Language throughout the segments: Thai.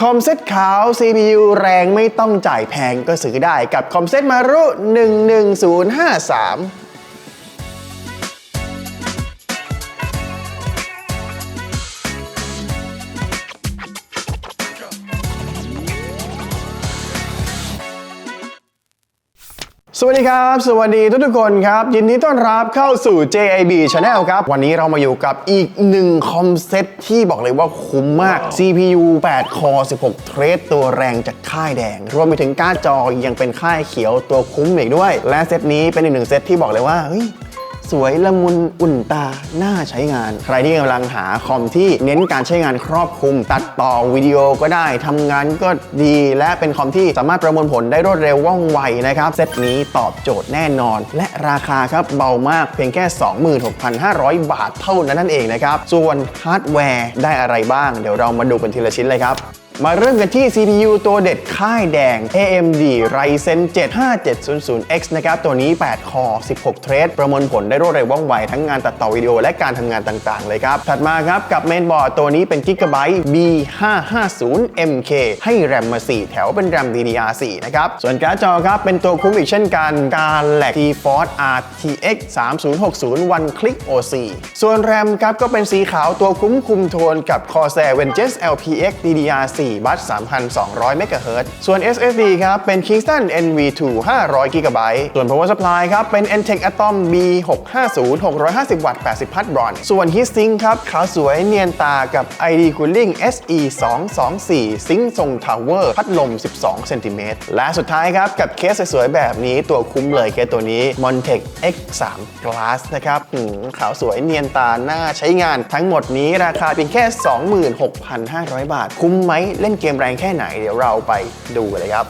คอมเซ็ตขาว CPU แรงไม่ต้องจ่ายแพงก็ซื้อได้กับคอมเซ็ตมารุ 11053 สวัสดีครับ สวัสดีทุกทุกๆคนครับ ยินดีต้อนรับเข้าสู่ JIB Channel ครับ วันนี้เรามาอยู่กับอีกหนึ่งคอมเซ็ตที่บอกเลยว่าคุ้มมาก CPU 8 คอ 16 เทรดตัวแรงจากค่ายแดง รวมไปถึงการ์ดจอยังเป็นค่ายเขียวตัวคุ้มอีกด้วย และเซตนี้เป็นอีกหนึ่งเซตที่บอกเลยว่าเฮ้ย สวยละมุนอุ่นตาน่าใช้งาน ใครที่กำลังหาคอมที่เน้นการใช้งานครอบคลุม ตัดต่อวิดีโอก็ได้ทำงานก็ดี และเป็นคอมที่สามารถประมวลผลได้รวดเร็วว่องไวนะครับ เซตนี้ตอบโจทย์แน่นอน และราคาครับเบามากเพียงแค่ 26,500 บาทเท่านั้นนั่นเองนะครับ ส่วนฮาร์ดแวร์ได้อะไรบ้าง เดี๋ยวเรามาดูกันทีละชิ้นเลยครับ มาเริ่มกันที่ CPU ตัวเด็ดค่ายแดง AMD Ryzen 7 5700X นะครับ ตัวนี้ 8 คอ 16 เทรด ประมวลผลได้รวดเร็วว่องไว ทั้งงานตัดต่อวิดีโอและการทำงานต่าง ๆ เลยครับ ถัดมาครับ กับเมนบอร์ดตัวนี้เป็น Gigabyte B550MK ให้แรมมา 4 แถวเป็นแรม DDR4 นะครับ ส่วนการ์ดจอครับ เป็นตัวคุ้มอีกเช่นกันการแหลก GeForce RTX 3060 One Click OC ส่วนแรมครับก็เป็นสีขาวตัวคุ้มคุมโทนกับ Corsair Vengeance LPX DDR4 บัต3,200 MHz ส่วน SSD ครับ เป็น Kingston NV2 500 GB ส่วน Power Supply ครับ เป็น Entech Atom B650 650 วัตต์ 80 พัทบรอนส่วน Heatsink ครับขาวสวยเนียนตากับ ID Cooling SE 224ซิงค์ทรงทาวเวอร์พัดลม 12 เซนติเมตร และสุดท้ายครับ กับเคสสวยๆ แบบนี้ตัวคุ้มเลยเคสตัวนี้ Montech X3 Glass นะครับขาวสวยเนียนตา น่าใช้งานทั้งหมดนี้ราคาเพียงแค่ 26,500 บาท คุ้มไหมเล่นเกมแรงแค่ไหน เดี๋ยวเราไปดูกันเลยครับ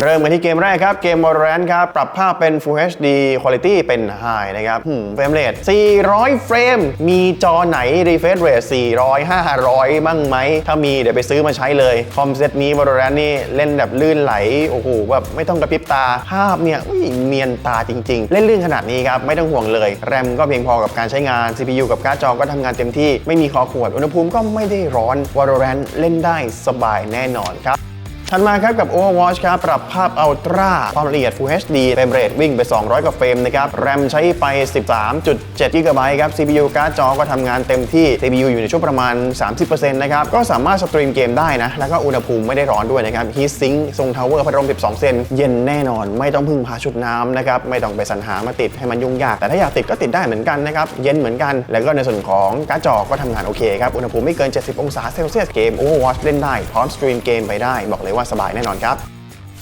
เริ่มกันที่เกมแรกครับ เกม Valorant ครับ ปรับภาพเป็น Full HD Quality เป็น High นะครับเฟรมเรท400 เฟรม มีจอไหน refresh rate 400 500 บ้างไหม ถ้ามีเดี๋ยวไปซื้อมาใช้เลย คอมเซตนี้ Valorant นี่เล่นแบบลื่นไหล โอ้โห แบบไม่ต้องกระพริบตา ภาพเนี่ยเนียนตาจริง ๆ เล่นลื่นขนาดนี้ครับ ไม่ต้องห่วงเลย แรมก็เพียงพอกับการใช้งาน CPU กับการ์ดจอก็ทำงานเต็มที่ ไม่มีคอขวด อุณหภูมิก็ไม่ได้ร้อน Valorant เล่นได้สบายแน่นอนครับ ถัดมาครับกับ Overwatch ครับ ปรับภาพ Ultra ความละเอียด Full HD เฟรมเรทวิ่งไป 200กว่าเฟรมนะครับ แรมใช้ไป 13.7 GB ครับ CPU การ์ดจอก็ทำงานเต็มที่ CPU อยู่ในช่วงประมาณ 30%นะครับ ก็สามารถสตรีมเกมได้นะ แล้วก็อุณหภูมิไม่ได้ร้อนด้วยนะครับ Heat Sink ทรงทาวเวอร์พัดลม 12 เซน เย็นแน่นอน ไม่ต้องพึ่งพาชุดน้ำนะครับ ไม่ต้องไปสรรหามาติดให้มันยุ่งยาก แต่ถ้าอยากติดก็ติดได้เหมือนกันนะครับ เย็นเหมือนกัน แล้วก็ในส่วนของการ์ดจอก็ทำงานโอเคครับ อุณหภูมิไม่เกิน 70 องศาเซลเซียส เกม Overwatch เล่นได้ พร้อมสตรีมเกมไปได้ บอกเลยว่าสบายแน่นอนครับ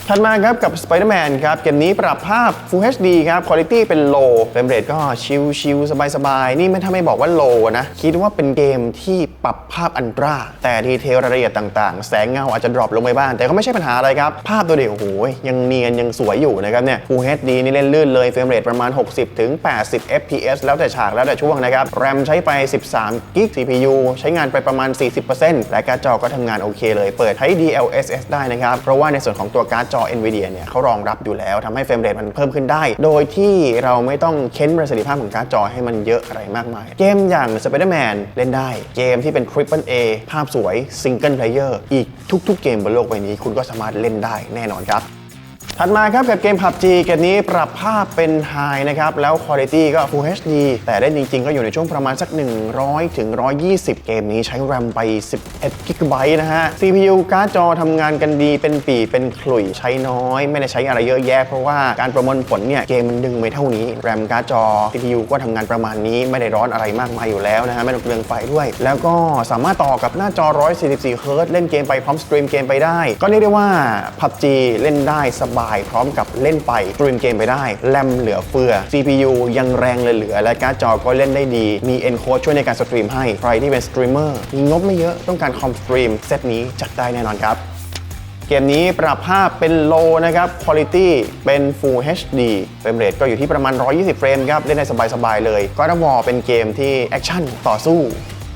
ถัดมาครับกับ Spider-Man ครับ เกมนี้ปรับภาพ Full HD ครับ Quality เป็น low เฟรมเรทก็ชิลชิลสบายสบายๆ นี่ไม่ถ้าไม่บอกว่า low นะ คิดว่าเป็นเกมที่ปรับภาพอันตรา แต่ดีเทลรายละเอียดต่างๆ แสงเงาอาจจะดรอปลงไปบ้าง แต่ก็ไม่ใช่ปัญหาอะไรครับ ภาพตัวเดียวโอ้โหยังเนียน ยังสวยอยู่นะครับเนี่ย Full HD นี่เล่นลื่นเลยเฟรมเรทประมาณ 60ถึง80 fps แล้วแต่ฉากแล้วแต่ช่วงนะครับแรมใช้ไป 13กิก CPU ใช้งานไปประมาณ 40%และการ์ดจอก็ทำงานโอเคเลย เปิดใช้ DLSS ได้นะครับเพราะว่าในส่วนของตัวการ์ดจอ NVIDIA เนี่ยเขารองรับอยู่แล้วทำให้เฟรมเรทมันเพิ่มขึ้นได้ โดยที่เราไม่ต้องเค้นประสิทธิภาพของการ์ดจอให้มันเยอะอะไรมากมาย เกมอย่าง Spider-Man เล่นได้ เกมที่เป็น Triple A ภาพสวย Single Player อีกทุก ๆ เกมบนโลกใบนี้ คุณก็สามารถเล่นได้แน่นอนครับ ถัดมาครับกับเกม PUBG เกมนี้ปรับภาพเป็น High นะครับ แล้ว Quality ก็ Full HD แต่ได้จริง ๆ ก็อยู่ในช่วงประมาณสัก 100ถึง120 เกมนี้ใช้ RAM ไป 11 GB นะฮะ CPU การ์ดจอทำงานกันดีเป็นปีเป็นขลุ่ยใช้น้อย ไม่ได้ใช้อะไรเยอะแยะเพราะว่าการประมวลผลเนี่ย เกมมันดึงไม่เท่านี้ RAM การ์ดจอ CPU ก็ทำงานประมาณนี้ไม่ได้ร้อนอะไรมากมายอยู่แล้วนะฮะไม่ต้องเปลืองไฟด้วย แล้วก็สามารถต่อกับหน้าจอ 144 Hz เล่นเกมไปพร้อมสตรีมเกมไปได้ ก็เรียกได้ว่า PUBG เล่นได้สบายพร้อมกับเล่นไปสตรีมเกมไปได้แรมเหลือเฟือ CPU ยังแรงเลยเหลือ และการ์ดจอก็เล่นได้ดี มี encode ช่วยในการสตรีมให้ ใครที่เป็นสตรีมเมอร์มีงบไม่เยอะต้องการคอมสตรีมเซตนี้จัดได้แน่นอนครับเกมนี้ปรับภาพเป็น low นะครับ quality เป็น full HD เฟรมเรทก็อยู่ที่ประมาณ 120 เฟรมครับ เล่นได้สบาย ๆ เลย ก็ต้องวอเป็นเกมที่แอคชั่นต่อสู้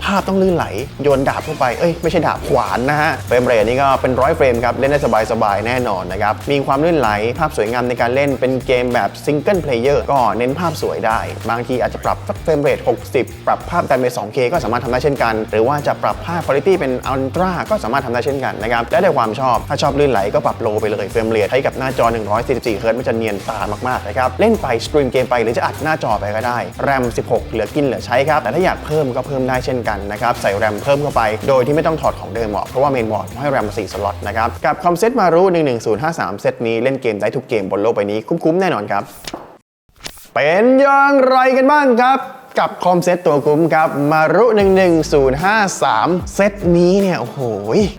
ภาพต้องลื่นไหล โยนดาบเข้าไป เอ้ยไม่ใช่ดาบขวานนะฮะเฟรมเรทนี่ก็เป็นร้อยเฟรมครับ เล่นได้สบายๆ แน่นอนนะครับ มีความลื่นไหล ภาพสวยงามในการเล่นเป็นเกมแบบซิงเกิลเพลเยอร์ก็เน้นภาพสวยได้ บางทีอาจจะปรับสักเฟรมเรท60 ปรับภาพการเป็น 2K ก็สามารถทำได้เช่นกัน หรือว่าจะปรับภาพคุณภาพเป็นอัลตร้าก็สามารถทำได้เช่นกันนะครับแล้วแต่ความชอบถ้าชอบลื่นไหลก็ปรับโลไปเลยเฟรมเรทให้กับหน้าจอ 144เฮิร์ตมันจะเนียนตามากๆนะครับเล่นไปสตรีมเกมไปหรือจะอัดหน้าจอไปก็ได้แรม 16 เหลือกินเหลือใช้ครับแต่ถ้าอยากเพิ่มก็เพิ่มได้เช่นกันนะครับใส่แรมเพิ่มเข้าไป โดยที่ไม่ต้องถอดของเดิมออกเพราะว่าเมนบอร์ดให้แรม4สล็อตนะครับกับคอมเซ็ตมารุ11053 เซตนี้เล่นเกมได้ทุกเกมบนโลกใบนี้คุ้มๆแน่นอนครับเป็นอย่างไรกันบ้างครับ กับคอมเซ็ตตัวคุ้มครับ มารุ 11053 เซตนี้เนี่ยโอ้โห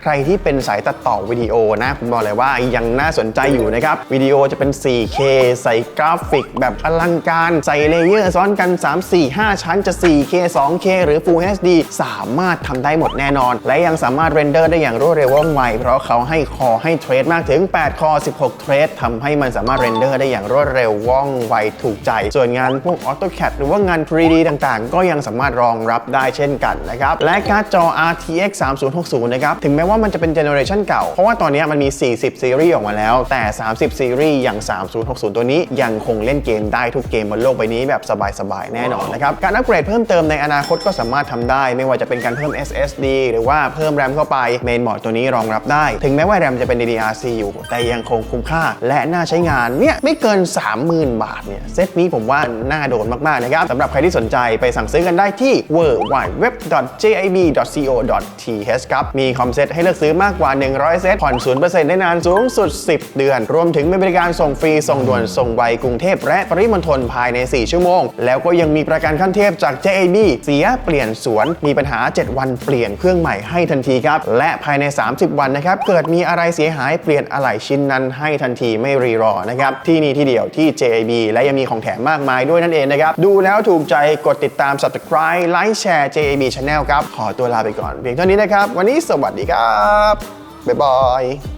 ใครที่เป็นสายตัดต่อวิดีโอนะผมบอกเลยว่ายังน่าสนใจอยู่นะครับ วิดีโอจะเป็น 4K ใส่กราฟิกแบบอลังการ ใส่เลเยอร์ซ้อนกัน 3 4 5 ชั้นจะ 4K 2K หรือ Full HD สามารถทำได้หมดแน่นอน และยังสามารถเรนเดอร์ได้อย่างรวดเร็วว่องไวเพราะเขาให้คอให้เทรดมากถึง 8 คอ 16 เทรดทำให้มันสามารถเรนเดอร์ได้อย่างรวดเร็วว่องไวถูกใจ ส่วนงานพวก AutoCAD หรือว่างาน 3D ต่างๆ ก็ยังสามารถรองรับได้เช่นกันนะครับ และการ์ดจอ RTX 3060 นะครับ ถึงแม้ว่ามันจะเป็นเจเนอเรชันเก่า เพราะว่าตอนนี้มันมี 40 ซีรีส์ออกมาแล้ว แต่ 30 ซีรีส์อย่าง 3060 ตัวนี้ยังคงเล่นเกมได้ทุกเกมบนโลกใบนี้แบบสบายๆ แน่นอนนะครับ การอัปเกรดเพิ่มเติมในอนาคตก็สามารถทำได้ ไม่ว่าจะเป็นการเพิ่ม SSD หรือว่าเพิ่มแรมเข้าไปเมนบอร์ดตัวนี้รองรับได้ ถึงแม้ว่าแรมจะเป็น DDR4 อยู่ แต่ยังคงคุ้มค่า และน่าใช้งานเนี่ยไม่เกิน 30,000 บาทเนี่ยเซตนี้ผมว่าน่าโดนมากๆนะครับสำหรับใครที่สนใจไปสั่งซื้อกันได้ที่ www.jib.co.th ครับ มีคอมเซ็ตให้เลือกซื้อมากกว่า 100 เซตผ่อน 0%ได้นานสูงสุด 10 เดือน รวมถึงมีบริการส่งฟรี ส่งด่วน ส่งไวกรุงเทพและปริมณฑลภายใน 4 ชั่วโมง แล้วก็ยังมีประกันขั้นเทพจาก JAB เสียเปลี่ยนสวน มีปัญหา 7 วันเปลี่ยนเครื่องใหม่ให้ทันทีครับ และภายใน 30 วันนะครับ เกิดมีอะไรเสียหายเปลี่ยนอะไหล่ชิ้นนั้นให้ทันทีไม่รีรอนะครับ ที่นี่ที่เดียวที่ JAB และยังมีของแถมมากมายด้วยนั่นเองนะครับ ดูแล้วถูกใจกดติดตาม subscribe ไลค์แชร์ JAB Channel ครับ ขอตัวลาไปก่อนเพียงเท่านี้นะครับ วันนี้สวัสดีครับ บ๊ายบาย